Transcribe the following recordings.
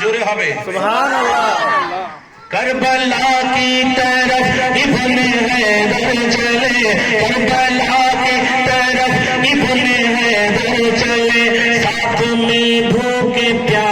جورے ہوئے سبحان اللہ۔ کربلا کی طرف ابن حیدر چلے۔ کربلا کی طرف ابن حیدر چلے۔ ساتھ میں بھوکے پیار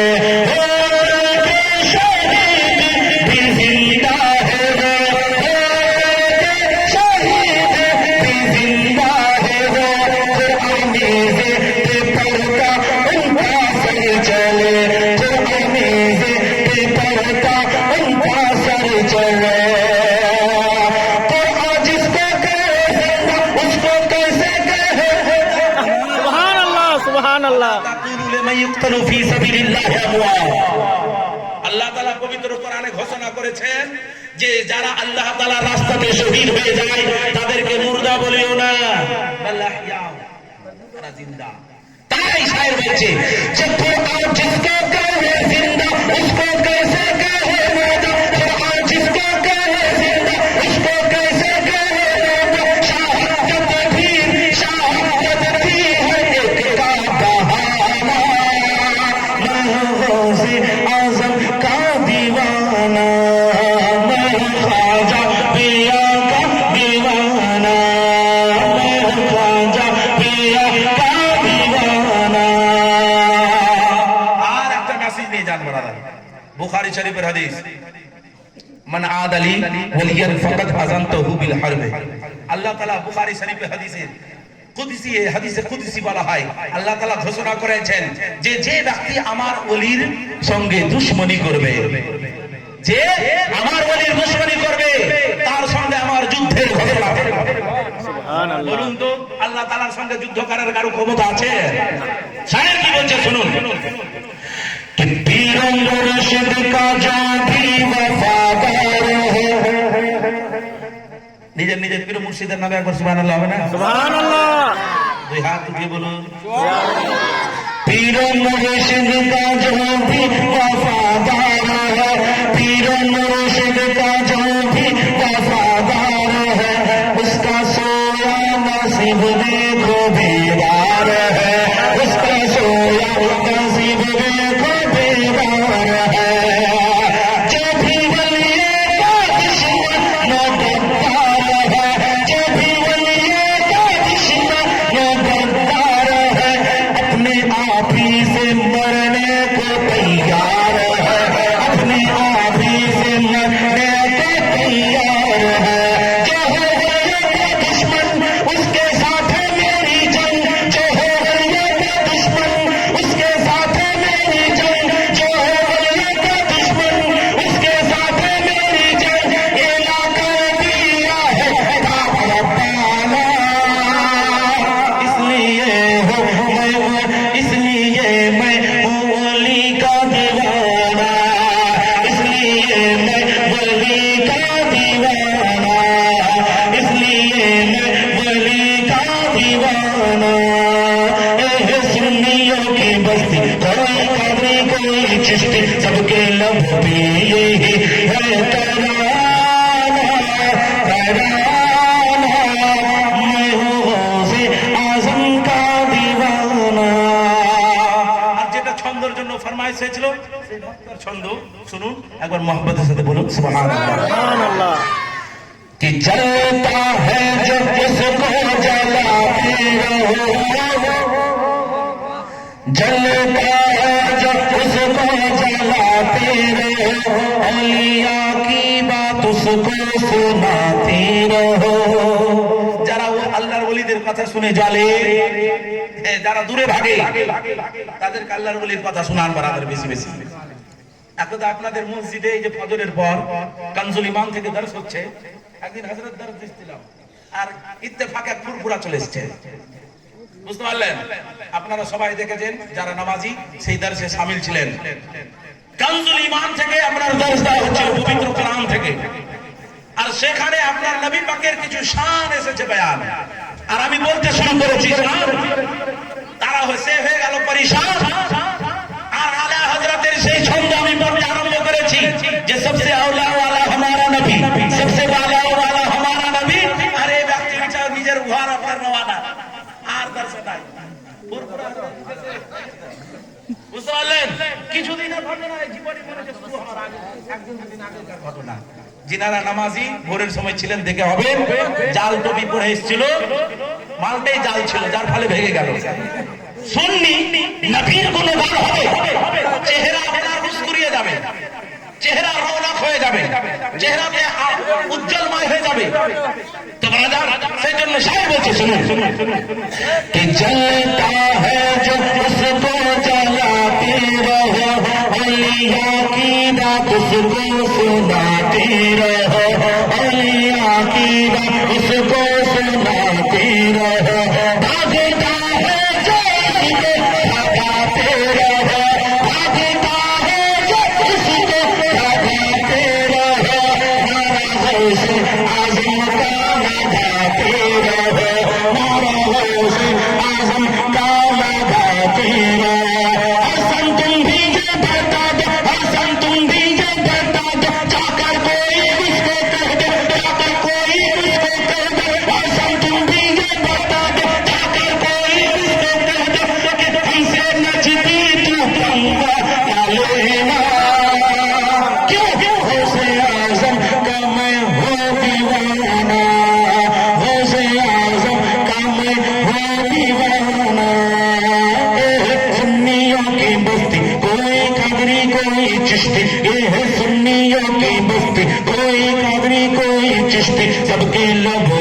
আল্লাহ তাআলা পবিত্র কোরআনে ঘোষণা করেছেন যে যারা আল্লাহ তালা রাস্তাতে শহীদ হয়ে যায়, তাদেরকে মুর্দা বলিও না। বাল্লাহিয়া তারা তাই শায়ের বলছে বুখারী শরীফের হাদিস মান আদালি ওয়ালিয়ান ফাকাদ আযানতাহু বিল হারবে। আল্লাহ তাআলা বুখারী শরীফের হাদিসে কুদসি হাদিসে কুদসি বলা হয়। আল্লাহ তাআলা ঘোষণা করেছেন যে যে ব্যক্তি আমার ওলির সঙ্গে দুশমনি করবে যে আমার ওলির দুশমনি করবে তার সঙ্গে আমার যুদ্ধের ঘোষণা বলুন তো আল্লাহ তাআলার সঙ্গে যুদ্ধ করার কারও ক্ষমতা আছে? সাহেব কি বলছে শুনুন। कि पीर मुर्शिद का जो भी वफादार हो নিজের নিজের পীর মুর্শিদের নামে একবার সুবহানাল্লাহ হবে না সুবহান আল্লাহ দুই হাত উঠিয়ে বলুন पीर मुर्शिद का जो भी वफादार है पीर मुर्शिद का जो भी वफादार है उसका सोया नसीब देखो नैयों की बस्ती कोई कवि कोई चिश्ती যেটা ছন্দর জন্য ফরমাইশ হয়েছিল ছন্দ শুনুন একবার মহব্বতের সাথে বলুন সুবহানাল্লাহ। সুবহানাল্লাহ। कि जलता है जो उसको जलाते रहो अलिया की बात उसको सुनाते रहो যারা ও আল্লাহর ওলিদের কথা শুনে জ্বলে এ, যারা দূরে ভাগে তাদেরকে আল্লাহর ওলির কথা শোনান বারাদের বেশি বেশি একদা আপনাদের মসজিদে এই যে ফজরের পর কানজুল ইমাম থেকে দর্শ হচ্ছে একদিন হযরত দর্শ দিচ্ছিলাম আর ইত্তেফাক এক ফুরফুরা চলে এসেছে বুঝতে পারলেন? আপনারা সবাই দেখেছেন যারা নামাজি, সেই দর্শে শামিল ছিলেন। কানজুল ইমাম থেকে আপনার দর্শ দেওয়া পবিত্র থেকে। আর সেখানে আপনার নবী পাকের কিছু শান এসেছে বয়ান। আর আমি বলতে শুরু করেছি। তারা হয়েছে, হয়ে গেল পরিশান। আর আলা হজরতের সেই ছন্দ আমি পড়তে আরম্ভ করেছি, যে আওলা এসেছিল মালটাই জাল ছিল ভেঙে চেহারা যাবে চেহারা হয়ে যাবে চেহারাতে উজ্জ্বলময় হয়ে যাবে। راجا سے مشاعر بچے سنو کہ جلتا ہے جو اس کو جلاتے رہو علیہ کی بات اس کو سناتے رہو علیہ کی بات اس کو سناتے رہو بھاگے है सुन्नियों की बस्ती कोई कादरी कोई चिश्ती सबके लबों